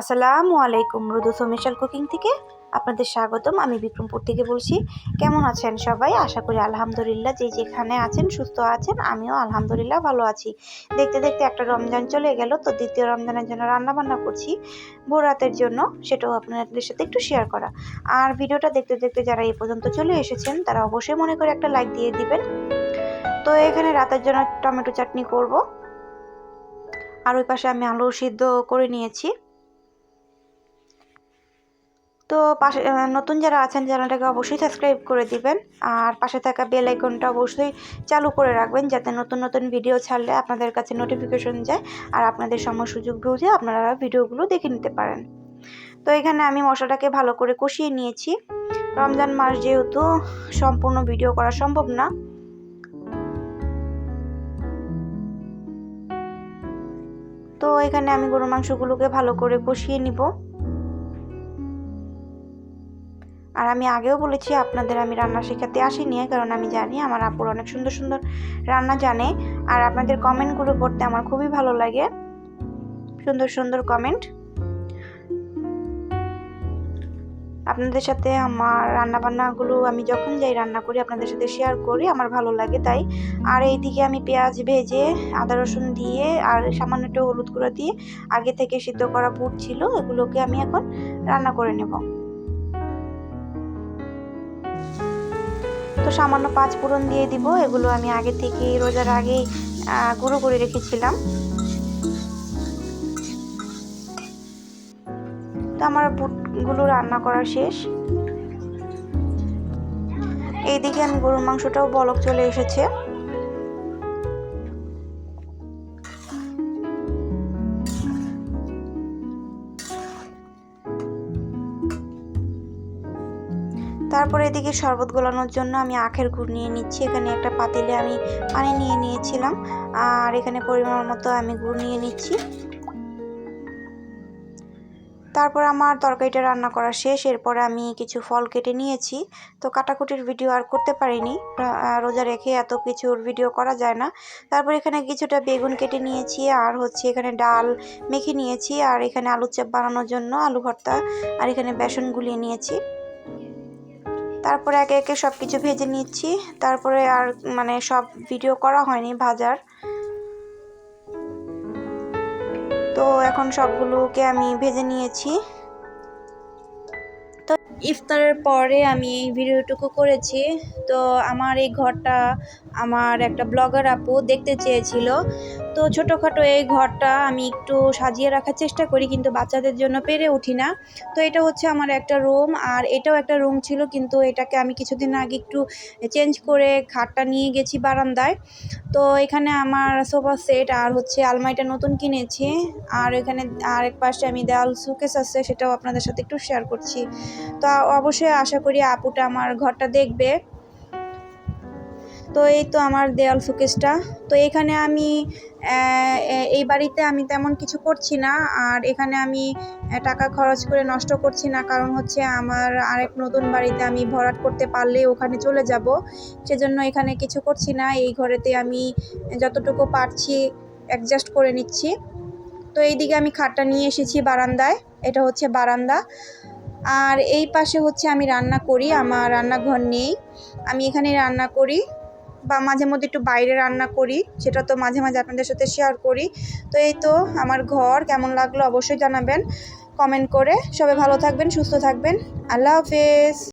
আসসালামু আলাইকুম রুদু সোমেশাল কুকিং থেকে আপনাদের স্বাগতম। আমি বিক্রমপুর থেকে বলছি, কেমন আছেন সবাই? আশা করি আলহামদুলিল্লাহ যে যেখানে আছেন, সুস্থ আছেন, আমিও আলহামদুলিল্লাহ ভালো আছি। দেখতে দেখতে একটা রমজান চলে গেল, তো দ্বিতীয় রমজানের জন্য রান্না বান্না করছি রাতের জন্য, সেটাও আপনাদের সাথে একটু শেয়ার করা। আর ভিডিওটা দেখতে দেখতে যারা এই পর্যন্ত চলে এসেছেন, তারা অবশ্যই মনে করে একটা লাইক দিয়ে দিবেন। তো এখানে রাতের জন্য টমেটো চাটনি করব। আর ওই পাশে আমি আলু সিদ্ধ করে নিয়েছি। তো পাশে নতুন যারা আছেন চ্যানেলটাকে অবশ্যই সাবস্ক্রাইব করে দিবেন। আর পাশে থাকা বেল আইকনটা অবশ্যই চালু করে রাখবেন যাতে নতুন নতুন ভিডিও ছাড়লে আপনাদের কাছে নোটিফিকেশন যায় আর আপনাদের সময় সুযোগ বুঝে আপনারা ভিডিওগুলো দেখে নিতে পারেন। তো এখানে আমি মশলাটাকে ভালো করে কষিয়ে নিয়েছি। রমজান মাস যেহেতু সম্পূর্ণ ভিডিও করা সম্ভব না। তো এখানে আমি গরু মাংসগুলোকে ভালো করে কষিয়ে নিব। আর আমি আগেও বলেছি আপনাদের আমি রান্না শেখাতে আসিনি, কারণ আমি জানি আমার আপুর অনেক সুন্দর সুন্দর রান্না জানে। আর আপনাদের কমেন্টগুলো পড়তে আমার খুবই ভালো লাগে। সুন্দর সুন্দর কমেন্ট। আপনাদের সাথে আমার রান্না বান্নাগুলো আমি যখন যাই রান্না করি, আপনাদের সাথে শেয়ার করি, আমার ভালো লাগে তাই। আর এইদিকে আমি পেঁয়াজ ভেজে আদা রসুন দিয়ে আর সামান্য একটু হলুদ গুঁড়ো দিয়ে আগে থেকে সিদ্ধ করা বুট ছিল এগুলোকে আমি এখন রান্না করে নেব। তো সামান্য পাঁচ ফোড়ন দিয়ে দিব। এগুলো আমি আগে থেকে রোজার আগেই গুঁড়ো করে রেখেছিলাম। তো আমার বুটগুলো রান্না করা শেষ। এইদিকে আমি গরুর মাংসটাও বলক চলে এসেছে। তারপরে এদিকে শরবত গোলানোর জন্য আমি আখের গুড় নিয়ে নিচ্ছি। এখানে একটা পাতিলে আমি পানি নিয়ে নিয়েছিলাম। আর এখানে পরিমাণ মতো আমি গুড় নিয়ে নিচ্ছি। তারপর আমার তরকারিটা রান্না করা শেষ। এরপরে আমি কিছু ফল কেটে নিয়েছি। তো কাটাকুটির ভিডিও আর করতে পারিনি। রোজা রেখে এত কিছুর ভিডিও করা যায় না। তারপর এখানে কিছুটা বেগুন কেটে নিয়েছি। আর হচ্ছে এখানে ডাল মেখে নিয়েছি। আর এখানে আলু চাপ বানানোর জন্য আলু ভর্তা। আর এখানে বেসন গুলিয়ে নিয়েছি। তারপরে একে একে সব কিছু ভেজে নিচ্ছি। তারপরে আর মানে সব ভিডিও করা হয়নি ভাজার। তো এখন সবগুলোকে আমি ভেজে নিয়েছি। তো ইফতারের পরে আমি এই ভিডিওটুকু করেছি। তো আমার এই ঘরটা আমার একটা ব্লগার আপু দেখতে চেয়েছিল। তো ছোটোখাটো এই ঘরটা আমি একটু সাজিয়ে রাখার চেষ্টা করি, কিন্তু বাচ্চাদের জন্য পেরে উঠি না। তো এটা হচ্ছে আমার একটা রুম, আর এটাও একটা রুম ছিল, কিন্তু এটাকে আমি কিছুদিন আগে একটু চেঞ্জ করে খাটটা নিয়ে গেছি বারান্দায়। তো এখানে আমার সোফা সেট আর হচ্ছে আলমারিটা নতুন কিনেছি, আর এখানে আরেক পাশে আমি দেওয়াল সুকেস আছে, সেটাও আপনাদের সাথে একটু শেয়ার করছি। তো অবশ্যই আশা করি আপুটা আমার ঘরটা দেখবে। তো এই তো আমার দেয়াল ফুকেসটা তো এখানে আমি এই বাড়িতে আমি তেমন কিছু করছি না। আর এখানে আমি টাকা খরচ করে নষ্ট করছি না। কারণ হচ্ছে আমার আরেক নতুন বাড়িতে আমি ভরাট করতে পারলে ওখানে চলে যাব। সেজন্য এখানে কিছু করছি না। এই ঘরেতে আমি যতটুকু পারছি অ্যাডজাস্ট করে নিচ্ছি। তো এইদিকে আমি খাটটা নিয়ে এসেছি বারান্দায়। এটা হচ্ছে বারান্দা। আর এই পাশে হচ্ছে আমি রান্না করি। আমার রান্নাঘর নেই। আমি এখানে রান্না করি। বা মাঝে মধ্যে একটু বাইরে রান্না করি, সেটা তো মাঝে মাঝে আপনাদের সাথে শেয়ার করি। তো এই তো আমার ঘর, কেমন লাগল অবশ্যই জানাবেন। কমেন্ট করে সবাই ভালো থাকবেন, সুস্থ থাকবেন। আল্লাহ হাফেজ।